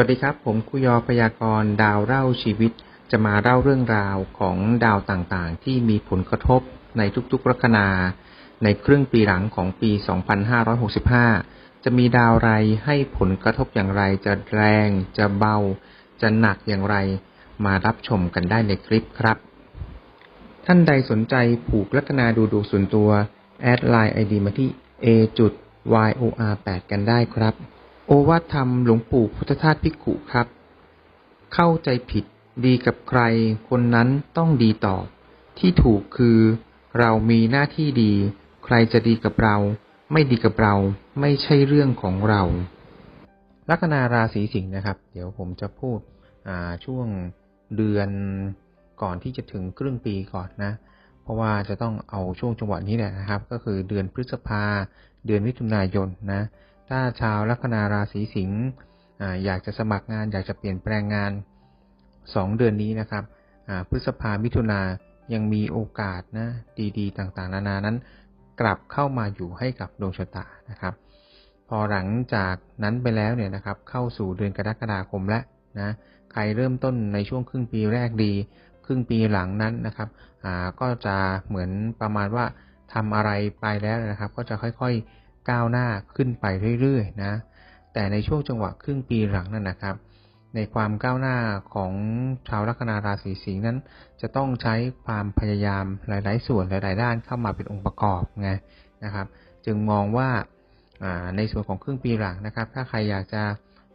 วัสดีครับ ผมคุยอพยากรณ์ดาวเล่าชีวิต จะมาเล่าเรื่องราวของดาวต่างๆ ที่มีผลกระทบในทุกๆลัคนา ในครึ่งปีหลังของปี 2565 จะมีดาวไรให้ผลกระทบอย่างไร จะแรง จะเบา จะหนักอย่างไร มารับชมกันได้ในคลิปครับ ท่านใดสนใจผูกลัคนาดูดวงส่วนตัว แอดไลน์ไอดีมาที่ a yor 8 กันได้ครับ โอวาทธรรมหลวงปู่พุทธทาสภิกุครับ เข้าใจผิดดีกับใคร คนนั้นต้องดีตอบ ที่ถูกคือ เรามีหน้าที่ดี ใครจะดีกับเรา ไม่ดีกับเรา ไม่ใช่เรื่องของเรา ลัคนาราศีสิงห์นะครับ เดี๋ยวผมจะพูดช่วงเดือนก่อนที่จะถึงครึ่งปีก่อนนะ เพราะว่าจะต้องเอาช่วงจังหวะนี้แหละนะครับ ก็คือเดือนพฤษภา เดือนมิถุนายนนะ ถ้าชาวลัคนาราศีสิงห์อยากจะสมัครงาน อยากจะเปลี่ยนแปลงงาน 2 เดือนนี้นะครับพฤษภามิถุนายังมีโอกาสนะดีๆ ต่างๆ นานานั้น กลับเข้ามาอยู่ให้กับดวงชะตานะครับ พอหลังจากนั้นไปแล้วเนี่ยนะครับ เข้าสู่เดือนกรกฎาคมแล้วนะใครเริ่มต้นในช่วงครึ่งปีแรกดี ครึ่งปีหลังนั้นนะครับก็จะเหมือนประมาณว่าทำอะไรไปแล้วนะครับ ก็จะค่อยๆ ก้าวหน้าขึ้นไปเรื่อยๆนะ แต่ในช่วงจังหวะครึ่งปีหลังนั้นนะครับ ในความก้าวหน้าของชาวลัคนาราศีสิงห์นั้น จะต้องใช้ความพยายามหลาย ๆ ส่วนหลาย ๆ ด้านเข้ามาเป็นองค์ประกอบไงนะครับ จึงมองว่าในส่วนของครึ่งปีหลังนะครับ ถ้าใครอยากจะ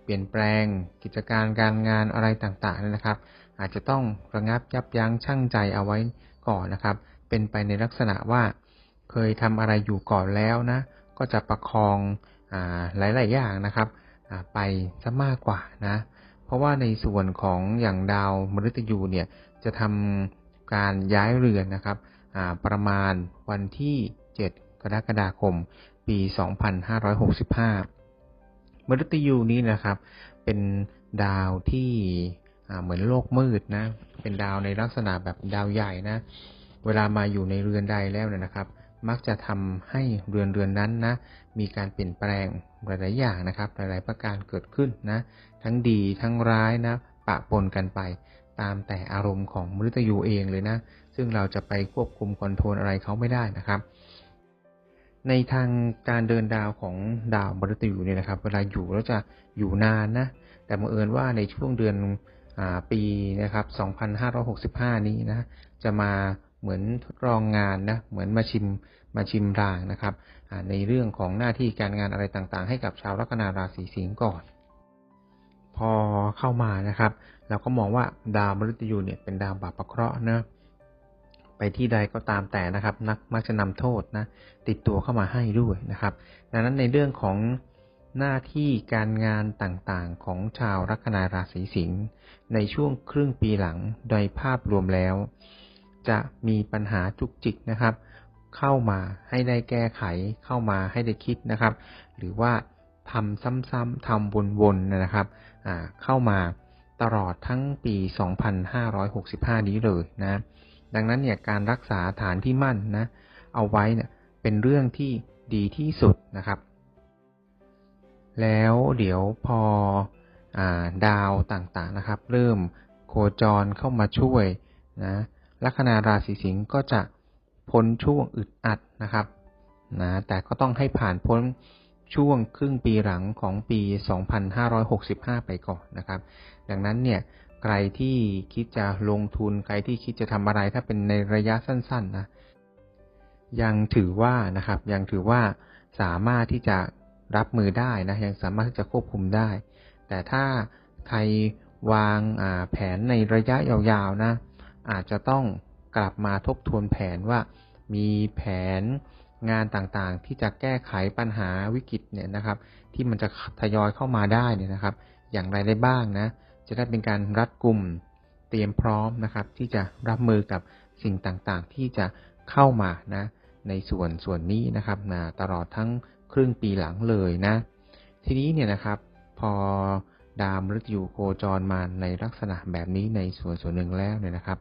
เปลี่ยนแปลงกิจการการงานอะไรต่างๆนยนะครับ อาจจะต้องระงับยับยั้งชั่งใจเอาไว้ก่อนนะครับ เป็นไปในลักษณะว่าเคยทำอะไรอยู่ก่อนแล้วนะ ก็จะประคองอหลาย ๆ อย่างนะครับไปซะมากกว่านะ เพราะว่าในส่วนของอย่างดาวมฤตยูเนี่ยจะทำการย้ายเรือนนะครับประมาณวันที่ 7 กรกฎาคม ปี 2565 มฤตยูนี้นะครับ เป็นดาวที่เหมือนโลกมืดนะ เป็นดาวในลักษณะแบบดาวใหญ่นะ เวลามาอยู่ในเรือนใดแล้วเนยนะครับ มักจะทำให้เรือนเรือนนั้นนะมีการเปลี่ยนแปลงหลาย ๆ อย่างนะครับ หลาย ๆ ประการเกิดขึ้นนะ ทั้งดีทั้งร้ายนะปะปนกันไปตามแต่อารมณ์ของมฤตยูเองเลยนะ ซึ่งเราจะไปควบคุมคอนโทรลอะไรเขาไม่ได้นะครับ ในทางการเดินดาวของดาวมฤตยูเนี่ยนะครับ เวลาอยู่แล้วจะอยู่นานนะ แต่บังเอิญว่าในช่วงเดือนอปีนะครับ 2565 นี้นะ จะมา เหมือนทดลองงานนะเหมือนมาชิมมาชิมรางนะครับในเรื่องของหน้าที่การงานอะไรต่างๆ ให้กับชาวลัคนาราศีสิงห์ก่อน พอเข้ามานะครับเราก็มองว่าดาวมฤตยูเนี่ยเป็นดาวบาปะเคราะห์นะไปที่ใดก็ตามแต่นะครับ นักมักจะนำโทษนะติดตัวเข้ามาให้ด้วยนะครับ ดังนั้นในเรื่องของหน้าที่การงานต่างๆของชาวลัคนาราศีสิงห์ในช่วงครึ่งปีหลังโดยภาพรวมแล้ว จะมีปัญหาจุกจิกนะครับ เข้ามาให้ได้แก้ไขเข้ามาให้ได้คิดนะครับ หรือว่าทำซ้ำๆทำวนๆนะครับเข้ามาตลอดทั้งปี 2565 นี้เลยนะ ดังนั้นเนี่ยการรักษาฐานที่มั่นนะ เอาไว้เนี่ยเป็นเรื่องที่ดีที่สุดนะครับ แล้วเดี๋ยวพออดาวต่างๆนะครับ เริ่มโคจรเข้ามาช่วยนะ ลัคนาราศีสิงห์ก็จะพ้นช่วงอึดอัดนะครับนะแต่ก็ต้องให้ผ่านพ้นช่วงครึ่งปีหลังของปี 2565 ไปก่อนนะครับ ดังนั้นเนี่ยใครที่คิดจะลงทุนใครที่คิดจะทำอะไรถ้าเป็นในระยะสั้นๆนะยังถือว่านะครับยังถือว่าสามารถที่จะรับมือได้นะยังสามารถที่จะควบคุมได้ แต่ถ้าใครวางแผนในระยะยาวๆนะ อาจจะต้องกลับมาทบทวนแผนว่า มีแผนงานต่างๆ ที่จะแก้ไขปัญหาวิกฤตเนี่ยนะครับ ที่มันจะทยอยเข้ามาได้เนี่ยนะครับ อย่างไรได้บ้างนะ จะได้เป็นการรัดกลุ่มเตรียมพร้อมนะครับ ที่จะรับมือกับสิ่งต่างๆ ที่จะเข้ามานะในส่วนส่วนนี้นะครับนะตลอดทั้งครึ่งปีหลังเลยนะ ทีนี้เนี่ยนะครับ พอ ดาวมฤตยูโคจรมาในลักษณะแบบนี้ในส่วนส่วนหนึ่งแล้วเนี่ยนะครับ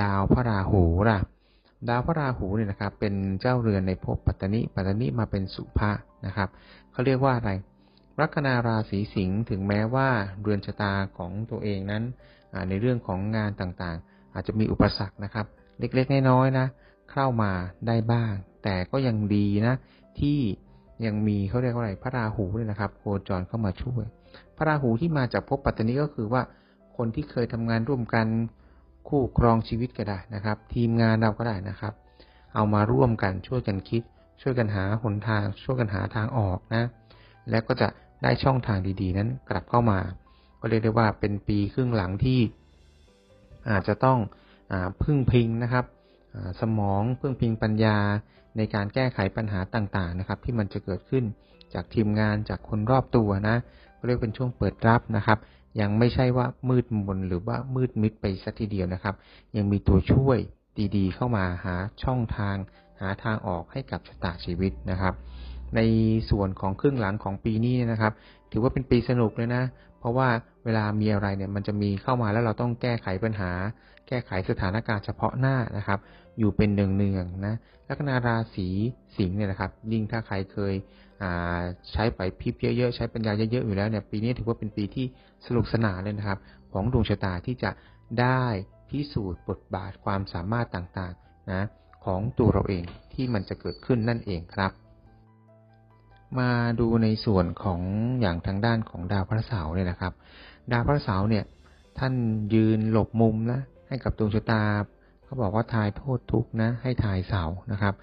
ดาวพระราหูล่ะดาวพระราหูเนี่ยนะครับ เป็นเจ้าเรือนในภพปัตตนิปัตตนิมาเป็นสุภะนะครับเขาเรียกว่าอะไรลัคนาราศีสิงห์ถึงแม้ว่าเรือนชะตาของตัวเองนั้นในเรื่องของงานต่างๆ อาจจะมีอุปสรรคนะครับ เล็กๆน้อยๆนะเข้ามาได้บ้าง แต่ก็ยังดีนะที่ยังมีเขาเรียกว่าอะไรพระราหูเนี่ยนะครับ โคจรเข้ามาช่วย พระราหูที่มาจากภพปัตตานีก็คือว่าคนที่เคยทำงานร่วมกันคู่ครองชีวิตก็ได้นะครับ ทีมงานเราก็ได้นะครับ เอามาร่วมกันช่วยกันคิด ช่วยกันหาหนทาง ช่วยกันหาทางออกนะ และก็จะได้ช่องทางดีๆ นั้นกลับเข้ามา ก็เรียกได้ว่าเป็นปีครึ่งหลังที่ อาจจะต้องอพึ่งพิงนะครับสมองพึ่งพิงปัญญาในการแก้ไขปัญหาต่างๆนะครับ ที่มันจะเกิดขึ้นจากทีมงานจากคนรอบตัวนะ เรียกเป็นช่วงเปิดรับนะครับ ยังไม่ใช่ว่ามืดมนหรือว่ามืดมิดไปสักทีเดียวนะครับ ยังมีตัวช่วยดีๆ เข้ามาหาช่องทาง หาทางออกให้กับชะตาชีวิตนะครับ ในส่วนของครึ่งหลังของปีนี้นะครับ ถือว่าเป็นปีสนุกเลยนะ เพราะว่าเวลามีอะไรเนี่ยมันจะมีเข้ามาแล้วเราต้องแก้ไขปัญหา แก้ไขสถานการณ์เฉพาะหน้านะครับ อยู่เป็นเนืองๆนะลัคนาราศีสิงห์เนี่ยนะครับ ยิ่งถ้าใครเคย ใช้ไปพิบเยอะๆ ใช้ปัญญาเยอะๆ อยู่แล้วเนี่ย ปีนี้ถือว่าเป็นปีที่สนุกสนานเลยนะครับ ของดวงชะตาที่จะได้พิสูจน์บทบาทความสามารถต่างๆนะของตัวเราเองที่มันจะเกิดขึ้นนั่นเองครับ มาดูในส่วนของอย่างทางด้านของดาวพระเสาร์เนี่ยนะครับ ดาวพระเสาร์เนี่ยท่านยืนหลบมุมนะให้กับดวงชะตาเขาบอกว่าทายโทษทุกนะให้ทายเสานะครับ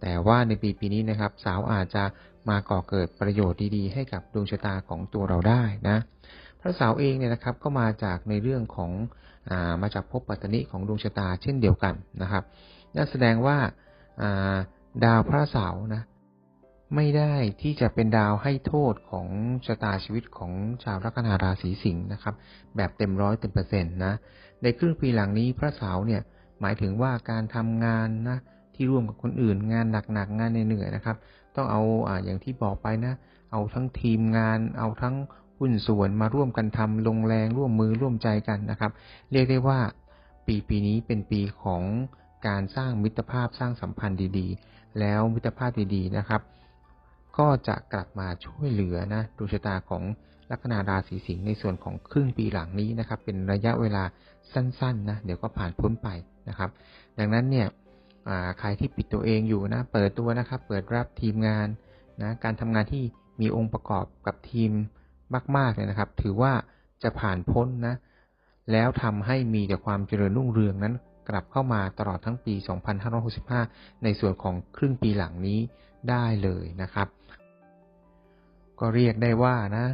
แต่ว่าในปีปีนี้นะครับเสาอาจจะ มาก่อเกิดประโยชน์ดีๆ ให้กับดวงชะตาของตัวเราได้นะพระเสาเองเนี่ยนะครับก็มาจากในเรื่องของามาจากภพปัตตนิของดวงชะตาเช่นเดียวกันนะครับนั่นแสดงว่าดาวพระเสาร์นะไม่ได้ที่จะเป็นดาวให้โทษของชะตาชีวิตของชาวลัคนาราศีสิงห์นะครับ แบบเต็มร้อยเต็มเปอร์เซ็นต์นะในครึ่งปีหลังนี้พระเสาร์เนี่ยหมายถึงว่าการทำงานนะ ที่ร่วมกับคนอื่น งานหนักๆงานเหนื่อยๆนะครับ ต้องเอาอ่าอย่างที่บอกไปนะ เอาทั้งทีมงาน เอาทั้งหุ้นส่วนมาร่วมกันทำลงแรงร่วมมือร่วมใจกันนะครับ เรียกได้ว่าปีปีนี้เป็นปีของการสร้างมิตรภาพสร้างสัมพันธ์ดีๆ แล้วมิตรภาพดีๆนะครับ ก็จะกลับมาช่วยเหลือนะดวงชะตาของลัคนาราศีสิงห์ในส่วนของครึ่งปีหลังนี้นะครับ เป็นระยะเวลาสั้นๆนะเดี๋ยวก็ผ่านพ้นไปนะครับ ดังนั้นเนี่ย ใครที่ปิดตัวเองอยู่นะ เปิดตัวนะครับ เปิดรับทีมงานนะ การทำงานที่มีองค์ประกอบกับทีมมากๆเลยนะครับ ถือว่าจะผ่านพ้นนะ แล้วทำให้มีแต่ความเจริญรุ่งเรืองนั้นกลับเข้ามาตลอดทั้งปี 2565 ในส่วนของครึ่งปีหลังนี้ได้เลยนะครับ ก็เรียกได้ว่านะ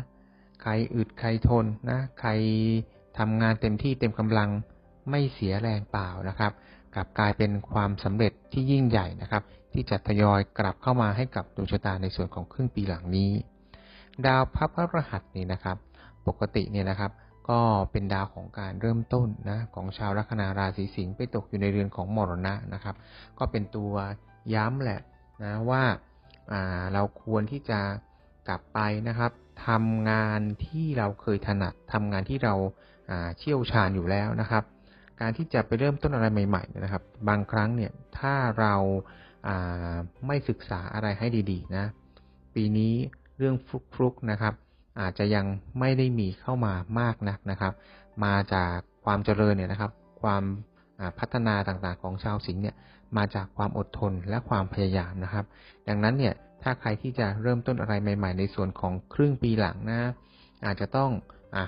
ใครอึดใครทนนะ ใครทำงานเต็มที่เต็มกำลังไม่เสียแรงเปล่านะครับ กลับกลายเป็นความสำเร็จที่ยิ่งใหญ่นะครับ ที่จะทยอยกลับเข้ามาให้กับดวงชะตาในส่วนของครึ่งปีหลังนี้ ดาวพระพรหัสนี่นะครับ ปกติเนี่ยนะครับ ก็เป็นดาวของการเริ่มต้นนะของชาวลัคนาราศีสิงห์ไปตกอยู่ในเรือนของมรณะนะครับ ก็เป็นตัวย้ำแหละนะว่าเราควรที่จะกลับไปนะครับทำงานที่เราเคยถนัดทำงานที่เราเชี่ยวชาญอยู่แล้วนะครับ การที่จะไปเริ่มต้นอะไรใหม่ๆนะครับ บางครั้งเนี่ยถ้าเราไม่ศึกษาอะไรให้ดีๆนะ ปีนี้เรื่องฟลุกๆนะครับ อาจจะยังไม่ได้มีเข้ามามากนักนะครับ มาจากความเจริญเนี่ยนะครับ ความพัฒนาต่างๆของชาวสิงห์เนี่ยมาจากความอดทนและความพยายามนะครับ ดังนั้นเนี่ยถ้าใครที่จะเริ่มต้นอะไรใหม่ ๆ ในส่วนของครึ่งปีหลังนะ อาจจะต้อง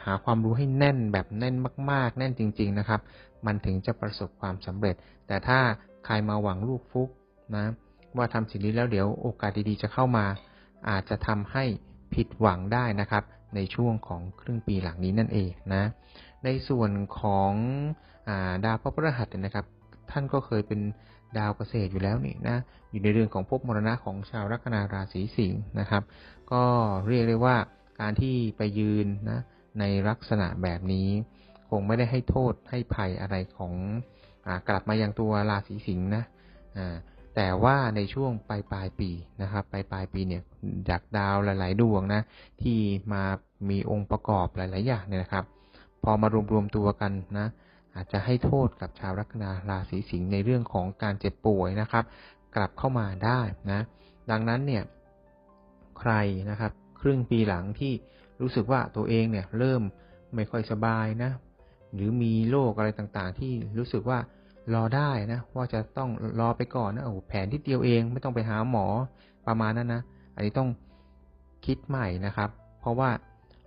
หาความรู้ให้แน่นแบบแน่นมาก ๆ แน่นจริง ๆนะครับ มันถึงจะประสบความสำเร็จ แต่ถ้าใครมาหวังลูกฟุกนะว่าทำสิ่งนี้แล้วเดี๋ยวโอกาสดีๆจะเข้ามา อาจจะทำให้ผิดหวังได้นะครับ ในช่วงของครึ่งปีหลังนี้นั่นเองนะ ในส่วนของอดาวพระพฤหัสนะครับ ท่านก็เคยเป็นดาวเกษตรอยู่แล้วนี่นะอยู่ในเรื่องของภพมรณะของชาวลัคนาราศีสิงห์นะครับ ก็เรียกได้ว่าการที่ไปยืนนะ ในลักษณะแบบนี้ คงไม่ได้ให้โทษให้ภัยอะไรของอกลับมายังตัวราศีสิงห์นะแต่ว่าในช่วงปลายปลายปีนะครับปลายปลายปีเนี่ยจากดาวหลาย ๆ ดวงนะที่มามีองค์ประกอบหลาย ๆ อย่างเนี่ยนะครับ พอมารวมรวมตัวกันนะอาจจะให้โทษกับชาวลัคนาราศีสิงห์ในเรื่องของการเจ็บป่วยนะครับ กลับเข้ามาได้นะ ดังนั้นเนี่ยใครนะครับ ครึ่งปีหลังที่ รู้สึกว่าตัวเองเนี่ยเริ่มไม่ค่อยสบายนะ หรือมีโรคอะไรต่างๆ ที่รู้สึกว่ารอได้นะ ว่าจะต้องรอไปก่อนนะโอ้แผนที่เดียวเองไม่ต้องไปหาหมอประมาณนั้นนะ อันนี้ต้องคิดใหม่นะครับ เพราะว่า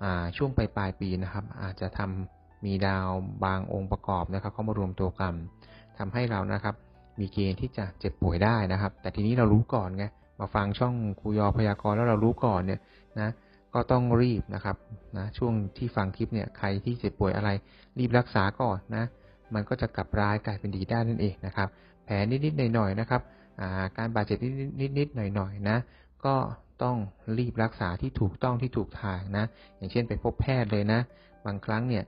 อ่าช่วงปลายปลายปีนะครับ อาจจะทำมีดาวบางองค์ประกอบนะครับ เข้ามารวมตัวกันทำให้เรานะครับ มีเกณฑ์ที่จะเจ็บป่วยได้นะครับ แต่ทีนี้เรารู้ก่อนไงมาฟังช่องครูยอพยากรณ์แล้วเรารู้ก่อนเนี่ยนะ ก็ต้องรีบนะครับนะช่วงที่ฟังคลิปเนี่ยใครที่เจ็บป่วยอะไร รีบรักษาก่อนนะ มันก็จะกลับร้ายกลายเป็นดีได้นั่นเองนะครับ แผลนิดๆหน่อยๆนะครับาการบาดเจ็บนิดๆหน่อยๆนะ ก็ต้องรีบรักษาที่ถูกต้องที่ถูกทางนะ อย่างเช่นไปพบแพทย์เลยนะ บางครั้งเนี่ย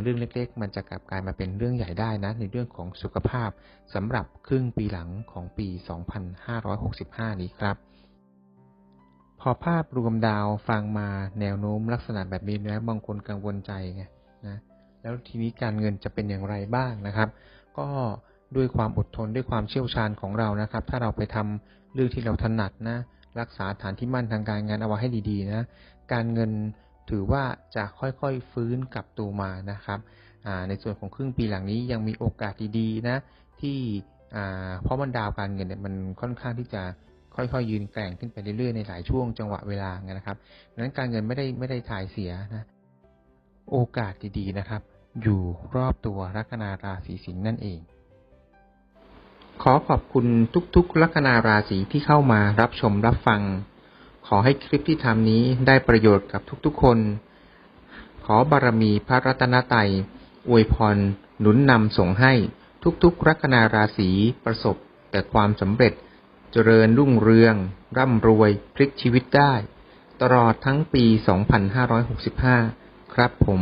เรื่องเล็กๆ มันจะกลับกลายมาเป็นเรื่องใหญ่ได้นะ ในเรื่องของสุขภาพสำหรับครึ่งปีหลังของปี 2565 นี้ครับ อภาพรวมดาวฟังมาแนวโน้มลักษณะแบบนี้แล้วบางคนกังวลใจไงนะแล้วทีนี้การเงินจะเป็นอย่างไรบ้างนะครับ ก็ด้วยความอดทนด้วยความเชี่ยวชาญของเรานะครับ ถ้าเราไปทำเรื่องที่เราถนัดนะรักษาฐานที่มั่นทางการงานเอาไว้ให้ดีๆนะการเงินถือว่าจะค่อยๆฟื้นกลับตัวมานะครับในส่วนของครึ่งปีหลังนี้ยังมีโอกาสดีๆนะที่เพราะมันดาวการเงินเนี่ยมันค่อนข้างที่จะ ค่อยๆยืนแกร่งขึ้นไปเรื่อยๆในหลายช่วงจังหวะเวลานะครับดังนั้นการเงินไม่ได้ไม่ได้ถ่ายเสียนะ โอกาสดีๆนะครับ อยู่รอบตัวลัคนาราศีสิงห์นั่นเอง ขอขอบคุณทุกๆลัคนาราศีที่เข้ามารับชมรับฟัง ขอให้คลิปที่ทำนี้ได้ประโยชน์กับทุกๆคน ขอบารมีพระรัตนตรัยอวยพรหนุนนำส่งให้ทุกๆลัคนาราศีประสบแต่ความสำเร็จ เจริญรุ่งเรือง ร่ำรวย พลิกชีวิตได้ ตลอดทั้งปี 2565 ครับผม